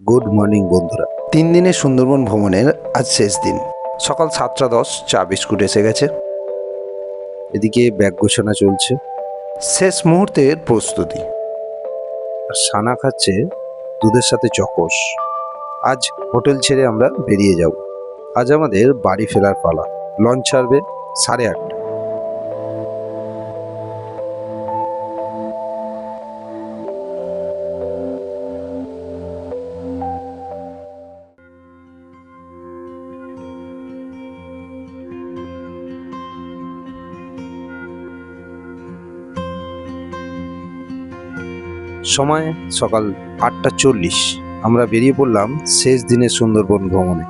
Good morning বন্ধুরা। তিন দিনের সুন্দরবন ভ্রমণের আজ শেষ দিন। সকাল সাতটা দশ চা বিস্কুট এসে গেছে। এদিকে ব্যাগ গোছানো চলছে। শেষ মুহূর্তের প্রস্তুতি। আর সানা খাচ্ছে দুধের সাথে চকস। আজ হোটেল ছেড়ে আমরা বেরিয়ে যাব। আজ আমাদের বাড়ি ফেরার পালা। লঞ্চ ছাড়বে সাড়ে আটটা। সময় সকাল আটটা চল্লিশ। আমরা বেরিয়ে পড়লাম শেষ দিনের সুন্দরবন ভ্রমণে।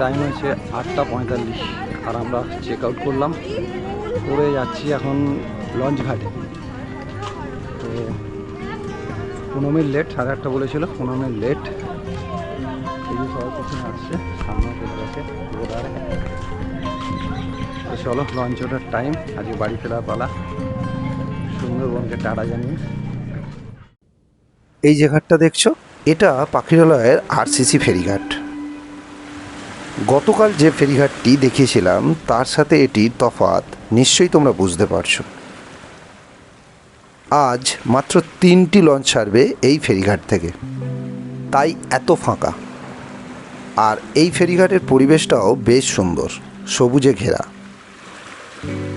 টাইম হয়েছে আটটা পঁয়তাল্লিশ আর আমরা চেক আউট করলাম। করে যাচ্ছি এখন লঞ্চ ঘাটে। তো পনেরো মিনিট লেট সাড়ে আটটা বলেছিল, পনেরো মিনিট লেট এই যে সবাই পিছনে আসছে, সামনে চলে গেছে চলো লঞ্চ ওঠার টাইম আজকে বাড়ি ফেরার পালা। সুন্দরবনকে টাটা জানিয়ে। এই যে ঘাটটা দেখছ, এটা পাখিরালয়ের আরসিসি ফেরিঘাট। গতকাল যে ফেরিঘাটটি দেখিয়েছিলাম, তার সাথে এটির তফাৎ নিশ্চয়ই তোমরা বুঝতে পারছ। আজ মাত্র তিনটি লঞ্চ ছাড়বে এই ফেরিঘাট থেকে। তাই এত ফাঁকা। আর এই ফেরিঘাটের পরিবেশটাও বেশ সুন্দর, সবুজে ঘেরা।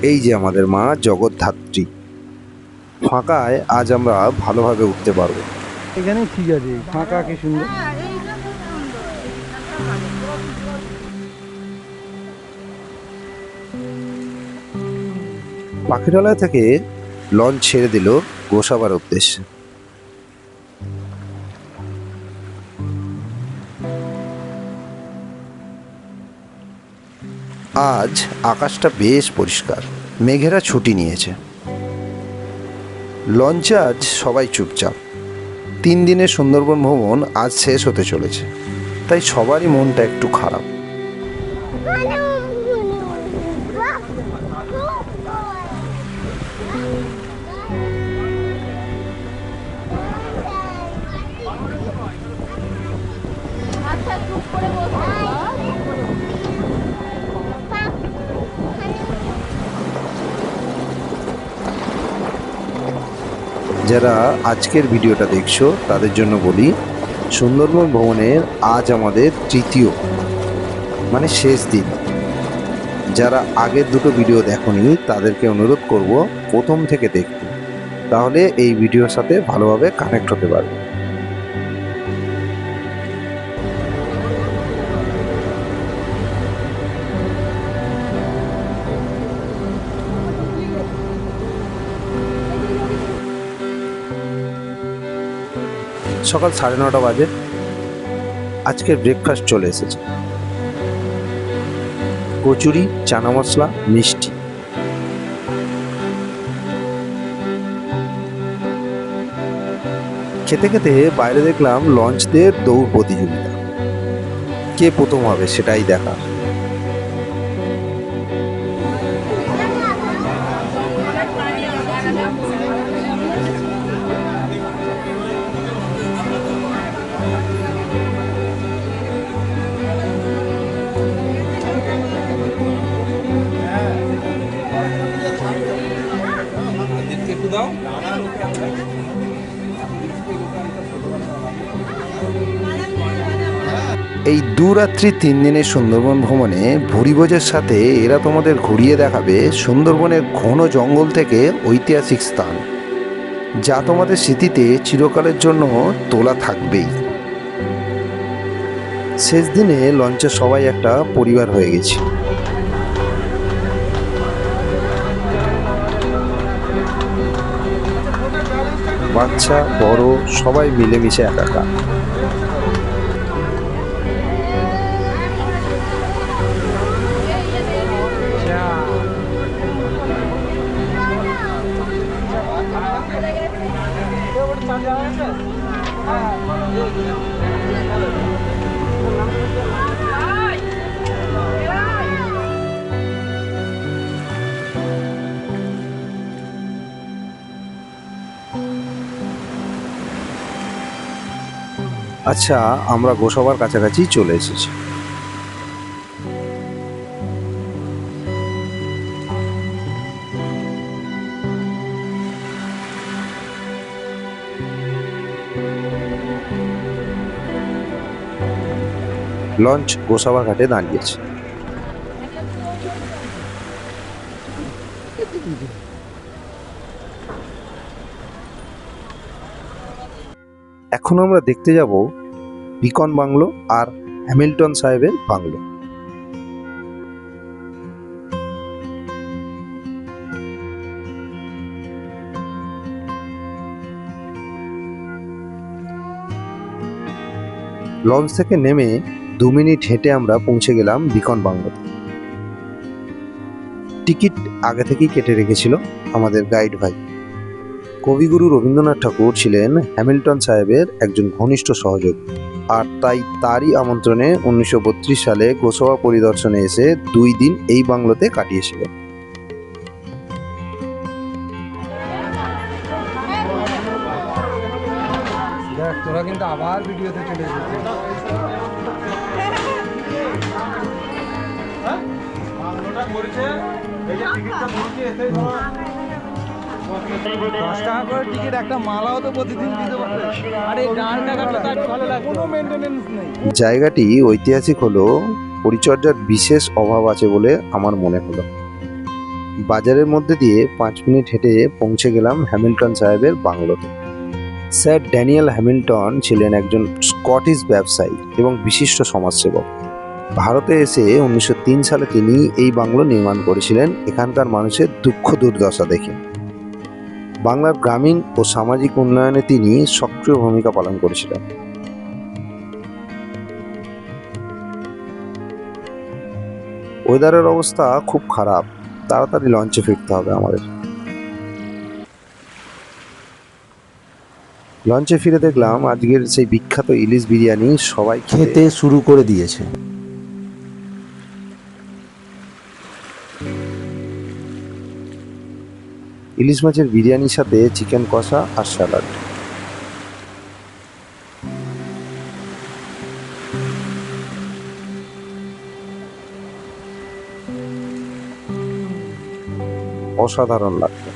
এই যে আমাদের মা জগৎধাত্রী ফাঁকায় আজ আমরা ভালোভাবে উঠতে পারব। এখানে ঠিক আছে ফাঁকা কি সুন্দর। পাখিরালয় থেকে লঞ্চ ছেড়ে দিল গোসাবার উদ্দেশ্যে। আজ আকাশটা বেশ পরিষ্কার মেঘেরা ছুটি নিয়েছে। লঞ্চে আজ সবাই চুপচাপ। তিন দিনের সুন্দরবন ভ্রমণ আজ শেষ হতে চলেছে, তাই সবারই মনটা একটু খারাপ। আচ্ছা করে যারা আজকের ভিডিওটা দেখছ, তাদের জন্য বলি, সুন্দরবন ভ্রমণের আজ আমাদের তৃতীয় মানে শেষ দিন। যারা আগের দুটো ভিডিও দেখনি, তাদেরকে অনুরোধ করব প্রথম থেকে দেখতে। তাহলে এই ভিডিওর সাথে ভালোভাবে কানেক্ট হতে পারবে। সকাল সাড়ে নটা বাজে। আজকের ব্রেকফাস্ট চলে এসেছে। কচুরি, চানা মশলা, মিষ্টি। খেতে খেতে বাইরে দেখলাম লঞ্চদের দৌড় প্রতিযোগিতা। কে প্রথম হবে সেটাই দেখা। এই দু রাত্রি তিন দিনের সুন্দরবন ভ্রমণে ভুরিভোজের সাথে এরা তোমাদের ঘুরিয়ে দেখাবে সুন্দরবনের ঘন জঙ্গল থেকে ঐতিহাসিক স্থান, যা তোমাদের স্মৃতিতে চিরকালের জন্য তোলা থাকবেই। শেষ দিনে লঞ্চে সবাই একটা পরিবার হয়ে গেছি। বাচ্চা, বড়, সবাই মিলেমিশে একাকার। আচ্ছা আমরা গোসবার কাছাকাছি চলে এসেছি। লঞ্চ গোসাবা ঘাটে দাঁড়িয়েছে। এখন আমরা দেখতে যাব বিকন বাংলো আর হ্যামিল্টন সাহেবের বাংলো। লঞ্চ থেকে নেমে দু মিনিট হেঁটে আমরা পৌঁছে গেলাম বিকন বাংলোতে। টিকিট আগে থেকেই কেটে রেখেছিল আমাদের গাইড ভাই। কবিগুরু রবীন্দ্রনাথ ঠাকুর ছিলেন হ্যামিল্টন সাহেবের একজন ঘনিষ্ঠ সহযোগী। আর তাই তারই আমন্ত্রণে উনিশশো বত্রিশ সালে গোসবা পরিদর্শনে এসে দুই দিন এই বাংলোতে কাটিয়েছিলেন। তোরা কিন্তু আবার ভিডিওতে চলে এসেছিস। দশ টাকা করে টিকিট একটা মালাও তো প্রতিদিন দিতে পারবে। আরে ডান টাকাটা তার ভালো লাগে কোনো মেনটেনেন্স নেই। জায়গাটি ঐতিহাসিক হলো পরিচর্যার বিশেষ অভাব আছে বলে আমার মনে হলো। বাজারের মধ্যে দিয়ে পাঁচ মিনিট হেঁটে পৌঁছে গেলাম হ্যামিল্টন সাহেবের বাংলোতে। স্যার ড্যানিয়েল হ্যামিল্টন ছিলেন একজন স্কটিশ ব্যবসায়ী এবং বিশিষ্ট সমাজসেবক। ভারতে এসে উনিশশো তিন সালে তিনি এই বাংলো নির্মাণ করেছিলেন। এখানকার মানুষের দুঃখ দুর্দশা দেখে। বাংলার গ্রামীণ ও সামাজিক উন্নয়নে তিনি সক্রিয় ভূমিকা পালন করেছিলেন। ওয়েদারের অবস্থা খুব খারাপ। তাড়াতাড়ি লঞ্চে ফিরতে হবে আমাদের। লঞ্চে ফিরে দেখলাম আজকের সেই বিখ্যাত ইলিশ বিরিয়ানি সবাই খেতে শুরু করে দিয়েছে। ইলিশ মাছের বিরিয়ানির সাথে চিকেন কষা আর স্যালাড। অসাধারণ লাগতো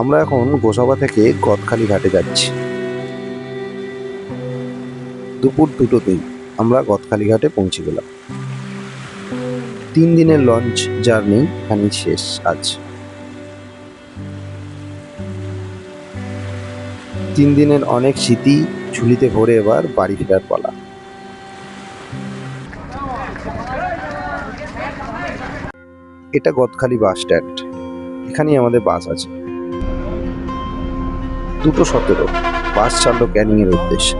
আমরা এখন গোসাবা থেকে গদখালি ঘাটে যাচ্ছি। দুপুর দুটোতেই আমরা গদখালি ঘাটে পৌঁছে গেলাম। তিন দিনের লঞ্চ জার্নি এখানেই শেষ আজ। তিন দিনের অনেক স্মৃতি ঝুলিতে ভরে এবার বাড়ি ফেরার পালা। এটা গদখালি বাস স্ট্যান্ড এখানেই আমাদের বাস আছে। দুটো সতেরো বাস ছাড়লো ক্যানিং এর উদ্দেশ্যে।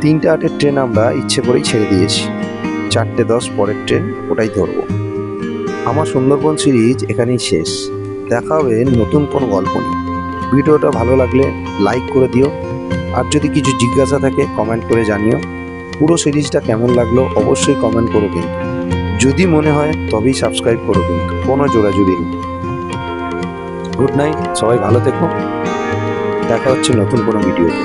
তিনটে আটের ট্রেন আমরা ইচ্ছে করেই ছেড়ে দিয়েছি। চারটে দশ পরের ট্রেন ওটাই ধরবো। আমার সুন্দরবন সিরিজ এখানেই শেষ। দেখা হবে নতুন কোনো গল্প নিয়ে। ভিডিওটা ভালো লাগলে লাইক করে দিও। আর যদি কিছু জিজ্ঞাসা থাকে কমেন্ট করে জানিও। পুরো সিরিজটা কেমন লাগল অবশ্যই কমেন্ট করো কিন্তু। যদি মনে হয়, তবেই সাবস্ক্রাইব করো কিন্তু। কোনো জোড়াজুড়ি নেই। গুড নাইট সবাই ভালো থেকো। দেখা হচ্ছে নতুন কোনো ভিডিওতে